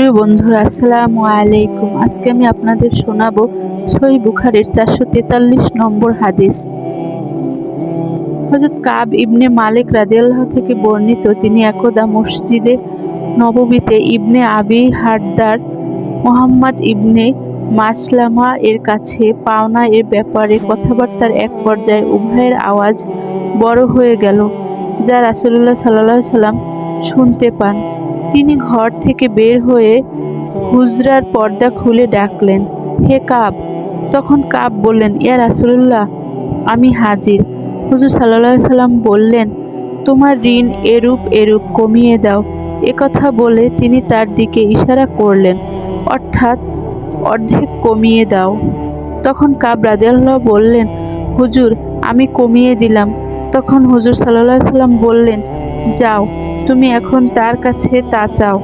প্রিয় বন্ধুরা, আসসালামু আলাইকুম। আজকে আমি আপনাদের শোনাবো সই বুখারের চারশো তেতাল্লিশ নম্বর হাদিস। হজরত কাব ইবনে মালিক রাদিয়াল্লাহ থেকে বর্ণিত, তিনি একদা মসজিদে নববীতে ইবনে আবি হারদার মোহাম্মদ ইবনে মাসলামা এর কাছে পাওনা এর ব্যাপারে কথাবার্তার এক পর্যায়ে উভয়ের আওয়াজ বড় হয়ে গেল, যা রাসুল্লাহ সাল্লাহ সাল্লাম শুনতে পান। তিনি ঘর থেকে বের হয়ে হুজরার পর্দা খুলে ডাকলেন, হে কাব। তখন কাব বললেন, ইয়া রাসুল্লাহ আমি হাজির। হুজুর সাল্লাহ সাল্লাম বললেন, তোমার ঋণ এরূপ এরূপ, কমিয়ে দাও। একথা বলে তিনি তার দিকে ইশারা করলেন, অর্থাৎ অর্ধেক কমিয়ে দাও। তখন কাব রাদিয়াল্লাহ বললেন, হুজুর, আমি কমিয়ে দিলাম। তখন হুজুর সাল্লাহ সাল্লাম বললেন, যাও। তুমি এখন তার কাছে তা চাও।